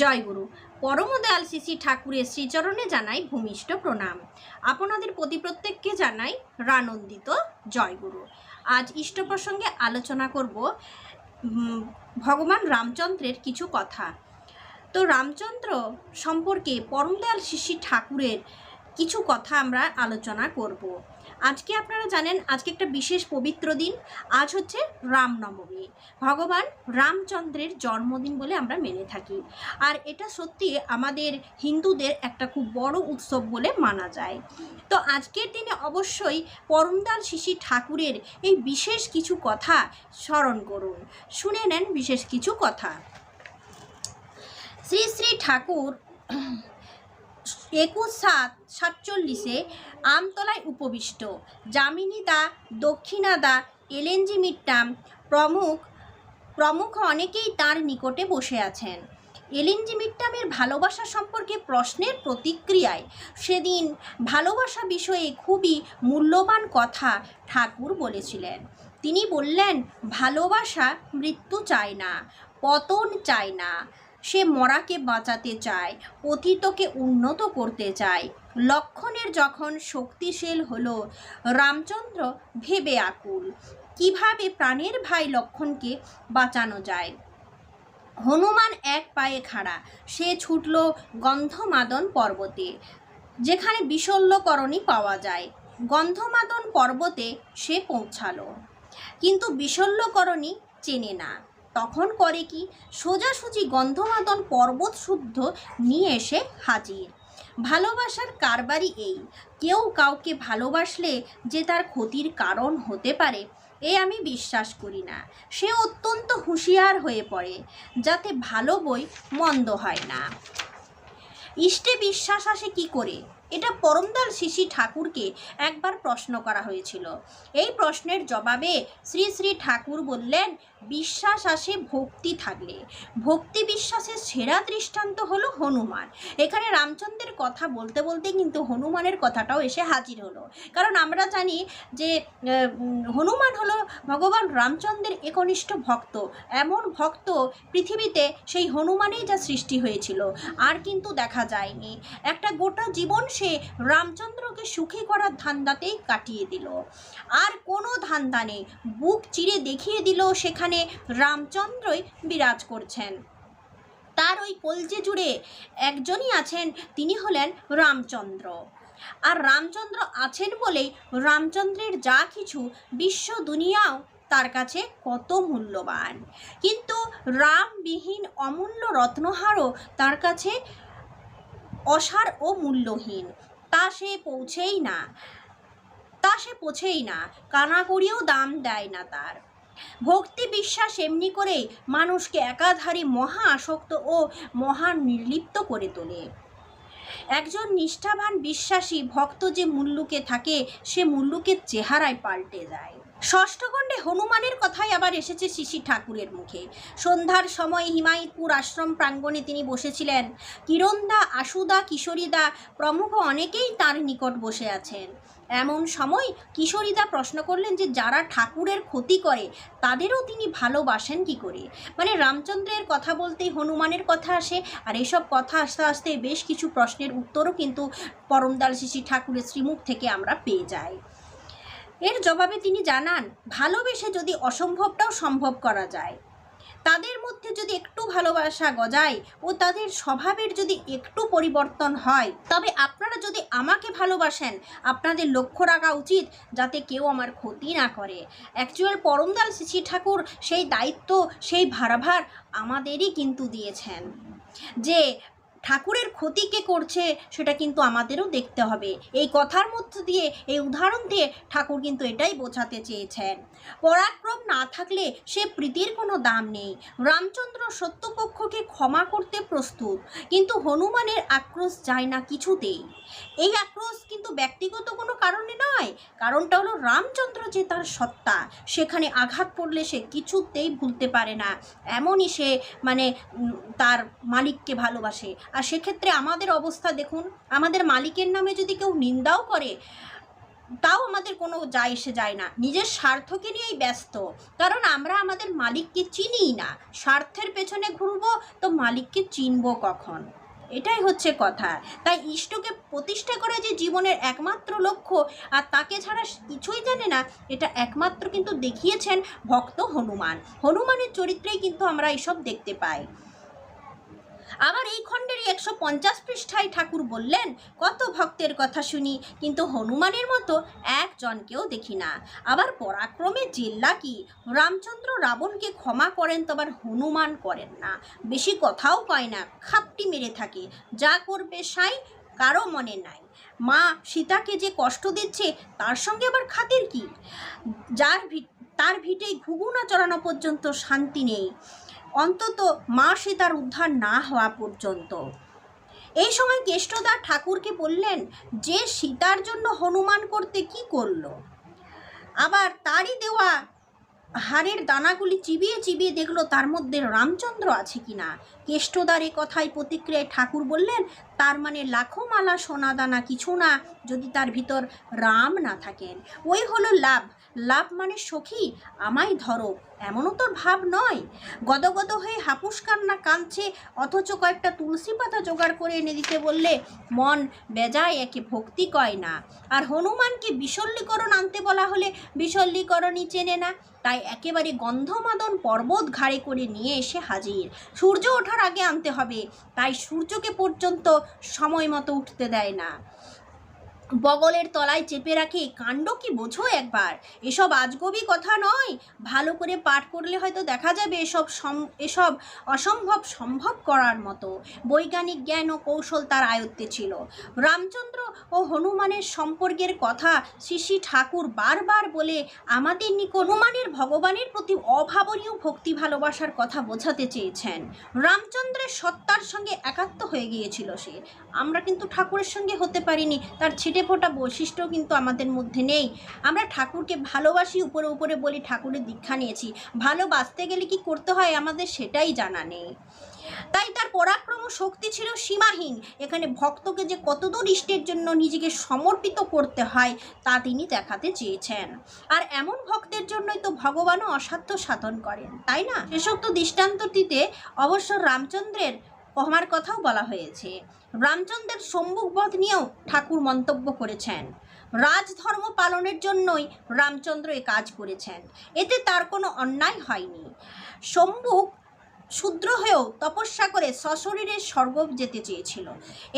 জয়গুরু পরমদয়াল শ্রী ঠাকুরের শ্রীচরণে জানাই ভূমিষ্ঠ প্রণাম। আপনাদের প্রতি প্রত্যেককে জানাই রানন্দিত জয়গুরু আজ ইষ্ট প্রসঙ্গে আলোচনা করব ভগবান রামচন্দ্রের কিছু কথা। তো রামচন্দ্র সম্পর্কে পরমদয়াল শ্রী ঠাকুরের কিছু কথা আমরা আলোচনা করব। আজকে আপনারা জানেন, আজকে একটা বিশেষ পবিত্র দিন। আজ হচ্ছে রামনবমী। ভগবান রামচন্দ্রের জন্মদিন বলে আমরা মেনে থাকি। আর এটা সত্যি আমাদের হিন্দুদের একটা খুব বড় উৎসব বলে মানা যায়। তো আজকের দিনে অবশ্যই পরমদাল শিশি ঠাকুরের এই বিশেষ কিছু কথা স্মরণ করুন। শুনে নেন বিশেষ কিছু কথা। শ্রী শ্রী ঠাকুর একুশ সাত সাতচল্লিশে আমতলায় উপবিষ্ট। যামিনীদা দক্ষিণাদা এলএনজি মিট্টাম প্রমুখ প্রমুখ অনেকেই তার নিকটে বসে আছেন। এলিনজি মিট্টামের ভালোবাসা সম্পর্কে প্রশ্নের প্রতিক্রিয়ায় সেদিন ভালোবাসা বিষয়ে খুবই মূল্যবান কথা ঠাকুর বলেছিলেন। তিনি বললেন, ভালোবাসা মৃত্যু চায় না, পতন চায় না সে মরাকে বাঁচাতে চায়, অতীতকে উন্নত করতে চায়। লক্ষণের যখন শক্তিশীল হল, রামচন্দ্র ভেবে আকুল, কীভাবে প্রাণের ভাই লক্ষণকে বাঁচানো যায়? হনুমান এক পায়ে খাড়া, সে ছুটল গন্ধমাদন পর্বতে, যেখানে বিশল্যকরণী পাওয়া যায়। গন্ধমাদন পর্বতে সে পৌঁছালো, কিন্তু বিশল্যকরণী চেনে না। তখন করে কি? সোজাসুজি গন্ধমাদন পর্বত শুদ্ধ নিয়ে এসে হাজির। ভালোবাসার কারবারই এই। কেউ কাউকে ভালোবাসলে যে তার ক্ষতির কারণ হতে পারে, এ আমি বিশ্বাস করি না। সে অত্যন্ত হুঁশিয়ার হয়ে পড়ে, যাতে ভালো বই মন্দ হয় না। ইষ্টে বিশ্বাস আসে কি করে? এটা পরমদাল শিশি ঠাকুরকে একবার প্রশ্ন করা হয়েছিল। এই প্রশ্নের জবাবে শ্রী শ্রী ঠাকুর বললেন বিশ্বাস আসে ভক্তি থাকলে। ভক্তি বিশ্বাসের সেরা দৃষ্টান্ত হলো হনুমান। এখানে রামচন্দ্রের কথা বলতে বলতে কিন্তু হনুমানের কথাটাও এসে হাজির হলো। কারণ আমরা জানি যে হনুমান হলো ভগবান রামচন্দ্রের একনিষ্ঠ ভক্ত। এমন ভক্ত পৃথিবীতে সেই হনুমানেই যা সৃষ্টি হয়েছিল। আর কিন্তু দেখা যায়নি। একটা গোটা জীবন সে রামচন্দ্রকে সুখী করার ধান্দাতেই কাটিয়ে দিল। আর কোনো ধান্দা নেই। বুক চিরে দেখিয়ে দিল সেখানে রামচন্দ্রই বিরাজ করছেন। তার ওই কলজে জুড়ে একজনই আছেন, তিনি হলেন রামচন্দ্র। আর রামচন্দ্র আছেন বলেই রামচন্দ্রের যা কিছু বিশ্ব দুনিয়াও তার কাছে কত মূল্যবান। কিন্তু রামবিহীন অমূল্য রত্নহারও তার কাছে অসার ও মূল্যহীন। তা সে পৌঁছেই না, তা সে পৌঁছেই না, কানা করিয়েও দাম দেয় না তার। ভক্তি বিশ্বাস এমনি করেই মানুষকে একাধারে মহা আসক্ত ও মহা নির্লিপ্ত করে তোলে। একজন নিষ্ঠাবান বিশ্বাসী ভক্ত যে মুল্লুকে থাকে, সে মুল্লুকের চেহারায় পাল্টে যায়। ষষ্ঠখণ্ডে হনুমানের কথাই আবার এসেছে শিশি ঠাকুরের মুখে। সন্ধ্যার সময় হিমায়তপুর আশ্রম প্রাঙ্গণে তিনি বসেছিলেন। কিরণদা, আশুদা, কিশোরীদা প্রমুখ অনেকেই তার নিকট বসে আছেন। এমন সময় কিশোরীদা প্রশ্ন করলেন যে, যারা ঠাকুরের ক্ষতি করে, তাদেরও তিনি ভালোবাসেন কি করে? মানে রামচন্দ্রের কথা বলতেই হনুমানের কথা আসে, আর এসব কথা আস্তে আস্তে বেশ কিছু প্রশ্নের উত্তরও কিন্তু পরমদাল শিশি ঠাকুরের শ্রীমুখ থেকে আমরা পেয়ে যাই। এর জবাবে তিনি জানান, ভালোবেসে যদি অসম্ভবটাও সম্ভব করা যায়, তাদের মধ্যে যদি একটু ভালোবাসা গজায় ও তাদের স্বভাবের যদি একটু পরিবর্তন হয়, তবে আপনারা যদি আমাকে ভালোবাসেন, আপনাদের লক্ষ্য রাখা উচিত যাতে কেউ আমার ক্ষতি না করে। অ্যাকচুয়াল পরমদাল শ্রী ঠাকুর সেই দায়িত্ব, সেই ভারভার আমাদেরই কিন্তু দিয়েছেন। যে ঠাকুরের ক্ষতি কে করছে সেটা কিন্তু আমাদেরও দেখতে হবে। এই কথার মধ্য দিয়ে, এই উদাহরণ দিয়ে ঠাকুর কিন্তু এটাই বোঝাতে চেয়েছেন। পরাক্রম না থাকলে সে প্রীতির কোনো দাম নেই। রামচন্দ্র সত্যপক্ষকে ক্ষমা করতে প্রস্তুত, কিন্তু হনুমানের আক্রোশ যায় না কিছুতেই। এই আক্রোশ কিন্তু ব্যক্তিগত কোনো কারণে নয়, কারণটা হলো রামচন্দ্র যে তার সত্তা, সেখানে আঘাত পড়লে সে কিছুতেই ভুলতে পারে না। এমনই সে মানে তার মালিককে ভালোবাসে। আর সেক্ষেত্রে আমাদের অবস্থা দেখুন, আমাদের মালিকের নামে যদি কেউ নিন্দাও করে, তাও আমাদের কোনো যায় এসে যায় না। নিজের স্বার্থকে নিয়েই ব্যস্ত। কারণ আমরা আমাদের মালিককে চিনিই না। স্বার্থের পেছনে ঘুরবো তো মালিককে চিনবো কখন? এটাই হচ্ছে কথা। তাই ইষ্টকে প্রতিষ্ঠা করা যে জীবনের একমাত্র লক্ষ্য, আর তাকে ছাড়া কিছুই জানে না, এটা একমাত্র কিন্তু দেখিয়েছেন ভক্ত হনুমান। হনুমানের চরিত্রেই কিন্তু আমরা এসব দেখতে পাই। আবার এই খণ্ডেরই একশো পঞ্চাশ পৃষ্ঠায় ঠাকুর বললেন, কত ভক্তের কথা শুনি, কিন্তু হনুমানের মতো একজনকেও দেখি না। আবার পরাক্রমে জেল্লা কি? রামচন্দ্র রাবণকে ক্ষমা করেন তো আবার হনুমান করেন না। বেশি কথাও কয় না, খাপটি মেরে থাকে। যা করবে সাই, কারও মনে নাই। মা সীতাকে যে কষ্ট দিচ্ছে, তার সঙ্গে আবার খাতির কি? যার ভিট তার ভিটেই ঘুঘুনা চড়ানো পর্যন্ত শান্তি নেই। অন্তত মা সীতার উদ্ধার না হওয়া পর্যন্ত। এই সময় কেষ্টদার ঠাকুরকে বললেন, যে সীতার জন্য হনুমান করতে কি করল? আবার তারই দেওয়া হাড়ের দানাগুলি চিবিয়ে চিবিয়ে দেখল তার মধ্যে রামচন্দ্র আছে কিনা। কেষ্টদার এ কথায় প্রতিক্রিয়ায় ঠাকুর বললেন, তার মানে লাখো মালা সোনা দানা কিছু না, যদি তার ভিতর রাম না থাকেন। ওই হলো লাভ। লাভ মানে সখী, আমায় ধরো, এমনও তোর ভাব নয়। গদগদ হয়ে হাপুস কান্না কাঁদছে, অথচ কয়েকটা তুলসী পাতা জোগাড় করে এনে দিতে বললে, মন বেজায় একে ভক্তি কয় না। আর হনুমানকে বিশল্যীকরণ আনতে বলা হলে বিশল্যীকরণই চেনে না। তাই একেবারে গন্ধমাদন পর্বত ঘাড়ে করে নিয়ে এসে হাজির। সূর্য ওঠার আগে আনতে হবে, তাই সূর্যকে পর্যন্ত সময় মতো উঠতে দেয় না। বগলের তলায় চেপে রাখে, কাণ্ড কি বোঝো একবার? এসব আজগবি কথা নয়। ভালো করে পাঠ করলে হয়তো দেখা যাবে এসব এসব অসম্ভব সম্ভব করার মতো। বৈজ্ঞানিক জ্ঞান ও কৌশল তার আয়ত্তে ছিল। রামচন্দ্র ও হনুমানের সম্পর্কের কথা শ্রী শ্রী ঠাকুর বারবার বলে আমাদের নিকট হনুমানের ভগবানের প্রতি অভাবনীয় ভক্তি ভালোবাসার কথা বোঝাতে চেয়েছেন। রামচন্দ্রের সত্তার সঙ্গে একাত্ম হয়ে গিয়েছিল সে। আমরা কিন্তু ঠাকুরের সঙ্গে হতে পারিনি, তার ছিটে ফোটা বৈশিষ্ট্য কিন্তু আমাদের মধ্যে নেই। আমরা ঠাকুরকে ভালোবাসি, উপরে উপরে বলি ঠাকুরের দীক্ষা নিয়েছি। ভালোবাসতে গেলে কি করতে হয় আমাদের সেটাই জানা নেই। তাই তার পরাক্রম শক্তি ছিল সীমাহীন। এখানে ভক্তকে যে কতদূর ইষ্টের জন্য নিজেকে সমর্পিত করতে হয়, তা তিনি দেখাতে চেয়েছেন। আর এমন ভক্তের জন্যই তো ভগবানও অসাধ্য সাধন করেন, তাই না? শেষোক্ত দৃষ্টান্তটিতে অবশ্য রামচন্দ্রের ক্ষমার কথাও বলা হয়েছে। রামচন্দ্রের সম্মুখবধ নিয়েও ঠাকুর মন্তব্য করেছেন। রাজধর্ম পালনের জন্যই রামচন্দ্র এ কাজ করেছেন। এতে তার কোনো অন্যায় হয়নি। সম্মুখ শূদ্র হয়েও তপস্যা করে সশরীরে স্বর্গ যেতে চেয়েছিল।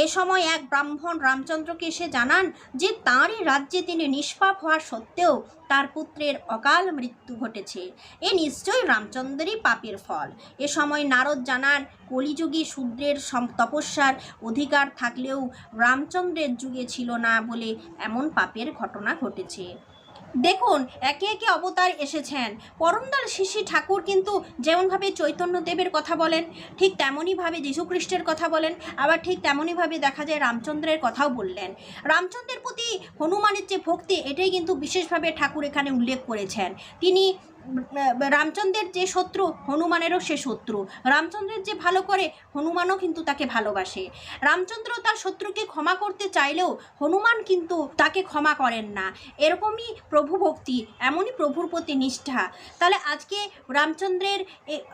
এ সময় এক ব্রাহ্মণ রামচন্দ্রকে এসে জানান যে, তাঁরই রাজ্যে তিনি নিষ্পাপ হওয়া সত্ত্বেও তার পুত্রের অকাল মৃত্যু ঘটেছে। এ নিশ্চয়ই রামচন্দ্রেরই পাপের ফল। এ সময় নারদ জানান, কলিযুগে শূদ্রের তপস্যার অধিকার থাকলেও রামচন্দ্রের যুগে ছিল না বলে এমন পাপের ঘটনা ঘটেছে। দেখুন, একে একে অবতার এসেছেন। পরমদাল শিশি ঠাকুর কিন্তু যেমনভাবে চৈতন্যদেবের কথা বলেন, ঠিক তেমনইভাবে যীশুখ্রিস্টের কথা বলেন, আবার ঠিক তেমনইভাবে দেখা যায় রামচন্দ্রের কথাও বললেন। রামচন্দ্রের প্রতি হনুমানের যে ভক্তি, এটাই কিন্তু বিশেষভাবে ঠাকুর এখানে উল্লেখ করেছেন। তিনি রামচন্দ্রের যে শত্রু, হনুমানেরও সে শত্রু। রামচন্দ্রের যে ভালো করে, হনুমানও কিন্তু তাকে ভালোবাসে। রামচন্দ্র তার শত্রুকে ক্ষমা করতে চাইলেও হনুমান কিন্তু তাকে ক্ষমা করেন না। এরকমই প্রভু ভক্তি, এমনই প্রভুর প্রতি নিষ্ঠা। তাহলে আজকে রামচন্দ্রের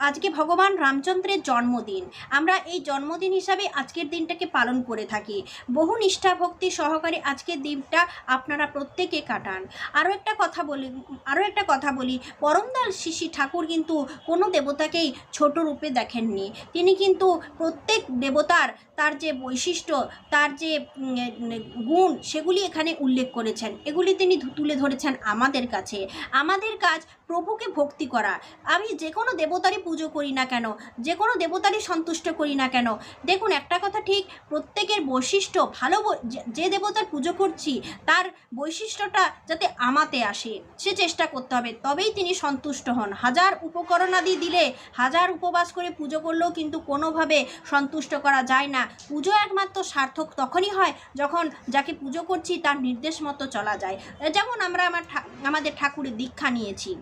আজকে ভগবান রামচন্দ্রের জন্মদিন। আমরা এই জন্মদিন হিসাবে আজকের দিনটাকে পালন করে থাকি। বহু নিষ্ঠা ভক্তি সহকারে আজকের দিনটা আপনারা প্রত্যেকে কাটান। আরও একটা কথা বলি, আরও একটা কথা বলি। পরমদাল শিশি ঠাকুর কিন্তু কোনো দেবতাকেই ছোট রূপে দেখেননি। তিনি কিন্তু প্রত্যেক দেবতার তার যে বৈশিষ্ট্য, তার যে গুণ, সেগুলি এখানে উল্লেখ করেছেন। এগুলি তিনি তুলে ধরেছেন আমাদের কাছে। আমাদের কাজ প্রভুকে ভক্তি করা। আমি যে কোনো দেবতারই পুজো করি না কেন? যে কোনো দেবতারই সন্তুষ্ট করি না কেন? দেখুন, একটা কথা ঠিক, প্রত্যেকের বৈশিষ্ট্য ভালো যে দেবতার পুজো করছি, তার বৈশিষ্ট্যটা যাতে আমাতে আসে, সে চেষ্টা করতে হবে। তবেই তিনি সন্তুষ্ট হন। হাজার উপকরণাদি দিলে, হাজার উপবাস করে পুজো করলেও কিন্তু কোনোভাবে সন্তুষ্ট করা যায় না। পুজো একমাত্র সার্থক তখনই হয় যখন যাকে পুজো করছি তার নির্দেশ মতো চলা যায়। যেমন আমরা আমার আমাদের ঠাকুরের দীক্ষা নিয়েছি।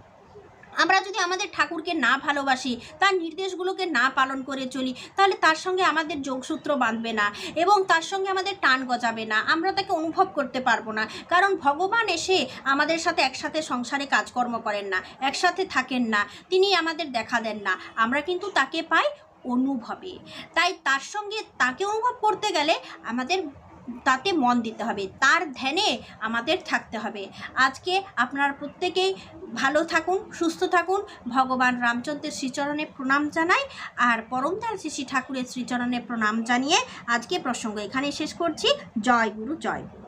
আমরা যদি আমাদের ঠাকুরকে না ভালোবাসি, তার নির্দেশগুলোকে না পালন করে চলি, তাহলে তার সঙ্গে আমাদের যোগসূত্র বাঁধবে না এবং তার সঙ্গে আমাদের টান গজাবে না। আমরা তাকে অনুভব করতে পারব না। কারণ ভগবান এসে আমাদের সাথে একসাথে সংসারে কাজকর্ম করেন না, একসাথে থাকেন না তিনি আমাদের দেখা দেন না। আমরা কিন্তু তাকে পাই অনুভবে। তাই তার সঙ্গে তাকে অনুভব করতে গেলে আমাদের তাতে মন দিতে হবে, তার ধ্যানে আমাদের থাকতে হবে। আজকে আপনারা প্রত্যেকেই ভালো থাকুন, সুস্থ থাকুন। ভগবান রামচন্দ্রের শ্রীচরণে প্রণাম জানাই আর পরমদার শ্রী ঠাকুরের শ্রীচরণে প্রণাম জানিয়ে আজকে প্রসঙ্গ এখানে শেষ করছি। জয় গুরু জয় গুরু।